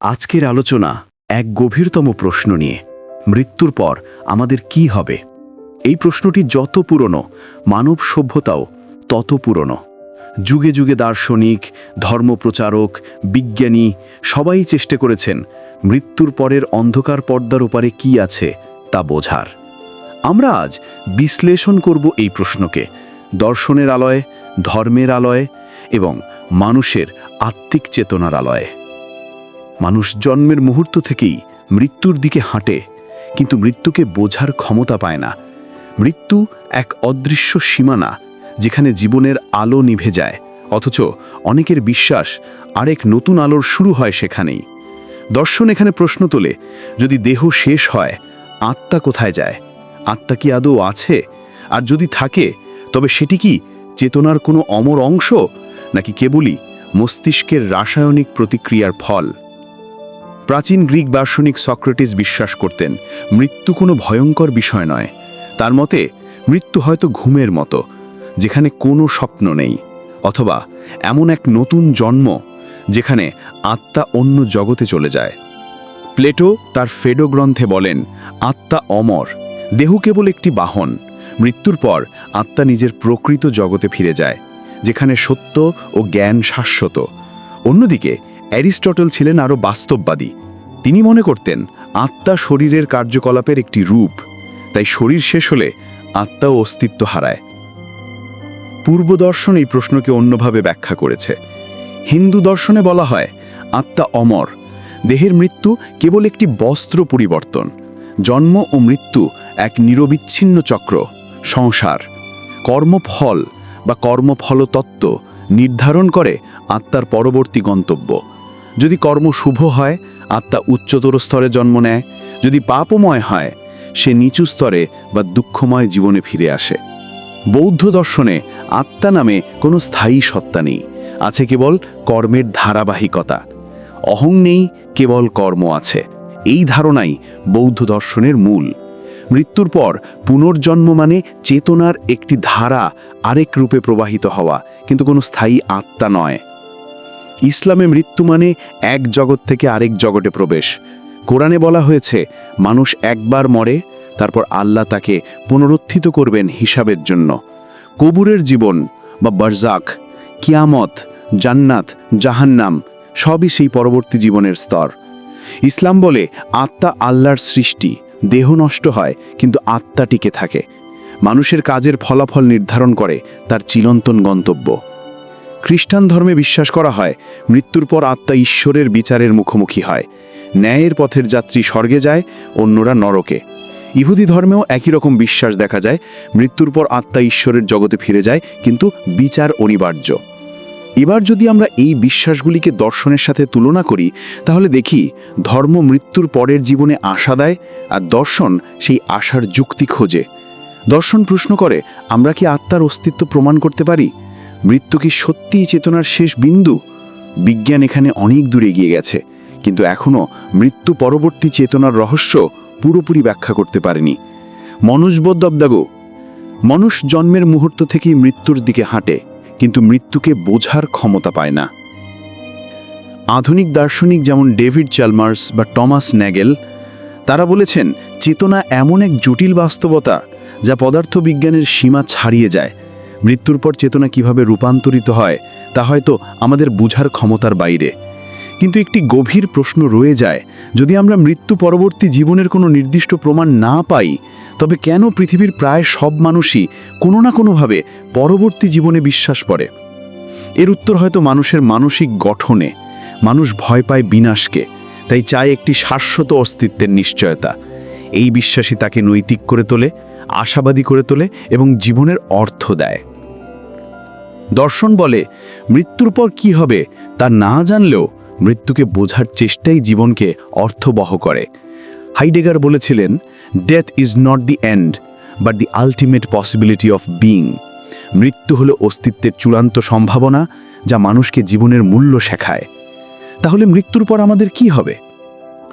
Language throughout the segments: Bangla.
আজকের আলোচনা এক গভীরতম প্রশ্ন নিয়ে। মৃত্যুর পর আমাদের কি হবে? এই প্রশ্নটি যত পুরনো, মানব সভ্যতাও তত পুরনো। যুগে যুগে দার্শনিক, ধর্মপ্রচারক, বিজ্ঞানী সবাই চেষ্টা করেছেন মৃত্যুর পরের অন্ধকার পর্দার ওপারে কি আছে তা বোঝার। আমরা আজ বিশ্লেষণ করব এই প্রশ্নকে, দর্শনের আলয়ে, ধর্মের আলয়ে এবং মানুষের আত্মিক চেতনার আলয়ে। মানুষ জন্মের মুহূর্ত থেকেই মৃত্যুর দিকে হাঁটে, কিন্তু মৃত্যুকে বোঝার ক্ষমতা পায় না। মৃত্যু এক অদৃশ্য সীমানা, যেখানে জীবনের আলো নিভে যায়, অথচ অনেকের বিশ্বাস আরেক নতুন আলোর শুরু হয় সেখানেই। দর্শন এখানে প্রশ্ন তোলে, যদি দেহ শেষ হয়, আত্মা কোথায় যায়? আত্মা কি আদৌ আছে? আর যদি থাকে, তবে সেটি কি চেতনার কোনো অমর অংশ? নাকি কেবলই মস্তিষ্কের রাসায়নিক প্রতিক্রিয়ার ফল? প্রাচীন গ্রিক দার্শনিক সক্রেটিস বিশ্বাস করতেন, মৃত্যু কোনো ভয়ঙ্কর বিষয় নয়। তার মতে, মৃত্যু হয়তো ঘুমের মতো, যেখানে কোনো স্বপ্ন নেই, অথবা এমন এক নতুন জন্ম, যেখানে আত্মা অন্য জগতে চলে যায়। প্লেটো তার ফেডো গ্রন্থে বলেন, আত্মা অমর, দেহ কেবল একটি বাহন, মৃত্যুর পর আত্মা নিজের প্রকৃত জগতে ফিরে যায়, যেখানে সত্য ও জ্ঞান শাশ্বত। অন্যদিকে অ্যারিস্টটল ছিলেন আরও বাস্তববাদী। তিনি মনে করতেন, আত্মা শরীরের কার্যকলাপের একটি রূপ, তাই শরীর শেষ হলে আত্মাও অস্তিত্ব হারায়। পূর্ব দর্শন এই প্রশ্নকে অন্যভাবে ব্যাখ্যা করেছে। হিন্দু দর্শনে বলা হয়, আত্মা অমর, দেহের মৃত্যু কেবল একটি বস্ত্র পরিবর্তন, জন্ম ও মৃত্যু এক নিরবিচ্ছিন্ন চক্র, সংসার, কর্মফল বা কর্মফলতত্ত্ব নির্ধারণ করে আত্মার পরবর্তী গন্তব্য। যদি কর্ম শুভ হয়, আত্মা উচ্চতর স্তরে জন্ম নেয়, যদি পাপময় হয়, সে নিচু স্তরে বা দুঃখময় জীবনে ফিরে আসে। বৌদ্ধ দর্শনে আত্মা নামে কোনো স্থায়ী সত্তা নেই, আছে কেবল কর্মের ধারাবাহিকতা। অহং নেই, কেবল কর্ম আছে। এই ধারণাই বৌদ্ধ দর্শনের মূল। মৃত্যুর পর পুনর্জন্ম মানে চেতনার একটি ধারা আরেক রূপে প্রবাহিত হওয়া, কিন্তু কোনো স্থায়ী আত্মা নয়। ইসলামে মৃত্যু মানে এক জগৎ থেকে আরেক জগতে প্রবেশ। কোরআনে বলা হয়েছে, মানুষ একবার মরে, তারপর আল্লাহ তাকে পুনরুত্থিত করবেন হিসাবের জন্য। কবুরের জীবন বা বারজাক কিয়ামত, জান্নাত, জাহান্নাম, সবই সেই পরবর্তী জীবনের স্তর। ইসলাম বলে, আত্মা আল্লাহর সৃষ্টি, দেহ নষ্ট হয়, কিন্তু আত্মা টিকে থাকে। মানুষের কাজের ফলাফল নির্ধারণ করে, তার চিরন্তন গন্তব্য। খ্রিস্টান ধর্মে বিশ্বাস করা হয়, মৃত্যুর পর আত্মা ঈশ্বরের বিচারের মুখোমুখি হয়। ন্যায়ের পথের যাত্রী স্বর্গে যায়, অন্যরা নরকে। ইহুদি ধর্মেও একই রকম বিশ্বাস দেখা যায়, মৃত্যুর পর আত্মা ঈশ্বরের জগতে ফিরে যায়, কিন্তু বিচার অনিবার্য। এবার যদি আমরা এই বিশ্বাসগুলিকে দর্শনের সাথে তুলনা করি, তাহলে দেখি ধর্ম মৃত্যুর পরের জীবনে আশা দেয়, আর দর্শন সেই আশার যুক্তি খোঁজে। দর্শন প্রশ্ন করে, আমরা কি আত্মার অস্তিত্ব প্রমাণ করতে পারি? মৃত্যু কি সত্যিই চেতনার শেষ বিন্দু? বিজ্ঞান এখানে অনেক দূরে এগিয়ে গেছে, কিন্তু এখনও মৃত্যু পরবর্তী চেতনার রহস্য পুরোপুরি ব্যাখ্যা করতে পারেনি। মনুষ্যবোধ দবদাগো মানুষ জন্মের মুহূর্ত থেকেই মৃত্যুর দিকে হাঁটে, কিন্তু মৃত্যুকে বোঝার ক্ষমতা পায় না। আধুনিক দার্শনিক যেমন ডেভিড চ্যালমার্স বা টমাস ন্যাগেল, তারা বলেছেন, চেতনা এমন এক জটিল বাস্তবতা যা পদার্থবিজ্ঞানের সীমা ছাড়িয়ে যায় মৃত্যুর পর চেতনা কীভাবে রূপান্তরিত হয়, তা হয়তো আমাদের বুঝার ক্ষমতার বাইরে। কিন্তু একটি গভীর প্রশ্ন রয়ে যায়, যদি আমরা মৃত্যু পরবর্তী জীবনের কোনো নির্দিষ্ট প্রমাণ না পাই, তবে কেন পৃথিবীর প্রায় সব মানুষই কোনো না কোনোভাবে পরবর্তী জীবনে বিশ্বাস করে? এর উত্তর হয়তো মানুষের মানসিক গঠনে। মানুষ ভয় পায় বিনাশকে, তাই চায় একটি শাশ্বত অস্তিত্বের নিশ্চয়তা। এই বিশ্বাসই তাকে নৈতিক করে তোলে, আশাবাদী করে তোলে এবং জীবনের অর্থ দেয়। দর্শন বলে, মৃত্যুর পর কি হবে? তা না জানলেও মৃত্যুকে বোঝার চেষ্টাই জীবনকে অর্থবহ করে। হাইডেগার বলেছিলেন death is not the end but the ultimate possibility of being মৃত্যু হলো অস্তিত্বের চূড়ান্ত সম্ভাবনা যা মানুষকে জীবনের মূল্য শেখায়। তাহলে মৃত্যুর পর আমাদের কি হবে?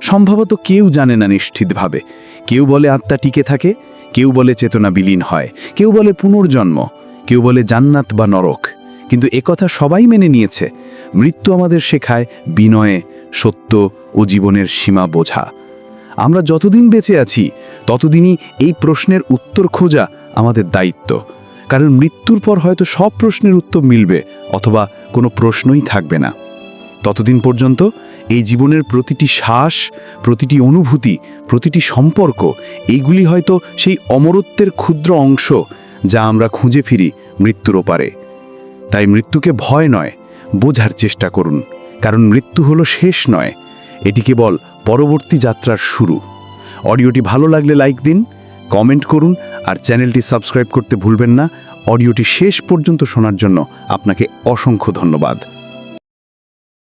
সম্ভবত কেউ জানে না নিশ্চিতভাবে। কেউ বলে আত্মা টিকে থাকে, কেউ বলে চেতনা বিলীন হয়, কেউ বলে পুনর্জন্ম। কেউ বলে জান্নাত বা নরক, কিন্তু একথা সবাই মেনে নিয়েছে। মৃত্যু আমাদের শেখায় বিনয়ে, সত্য ও জীবনের সীমা বোঝা। আমরা যতদিন বেঁচে আছি, ততদিনই এই প্রশ্নের উত্তর খোঁজা আমাদের দায়িত্ব। কারণ মৃত্যুর পর হয়তো সব প্রশ্নের উত্তর মিলবে, অথবা কোনো প্রশ্নই থাকবে না। ততদিন পর্যন্ত এই জীবনের প্রতিটি শ্বাস, প্রতিটি অনুভূতি, প্রতিটি সম্পর্ক এইগুলি হয়তো সেই অমরত্বের ক্ষুদ্র অংশ যা আমরা খুঁজে ফিরি মৃত্যুর ওপারে। তাই মৃত্যুকে ভয় নয়, বোঝার চেষ্টা করুন, কারণ মৃত্যু হলো শেষ নয়, এটি কেবল পরবর্তী যাত্রার শুরু। অডিওটি ভালো লাগলে লাইক দিন, কমেন্ট করুন, আর চ্যানেলটি সাবস্ক্রাইব করতে ভুলবেন না। অডিওটি শেষ পর্যন্ত শোনার জন্য আপনাকে অসংখ্য ধন্যবাদ।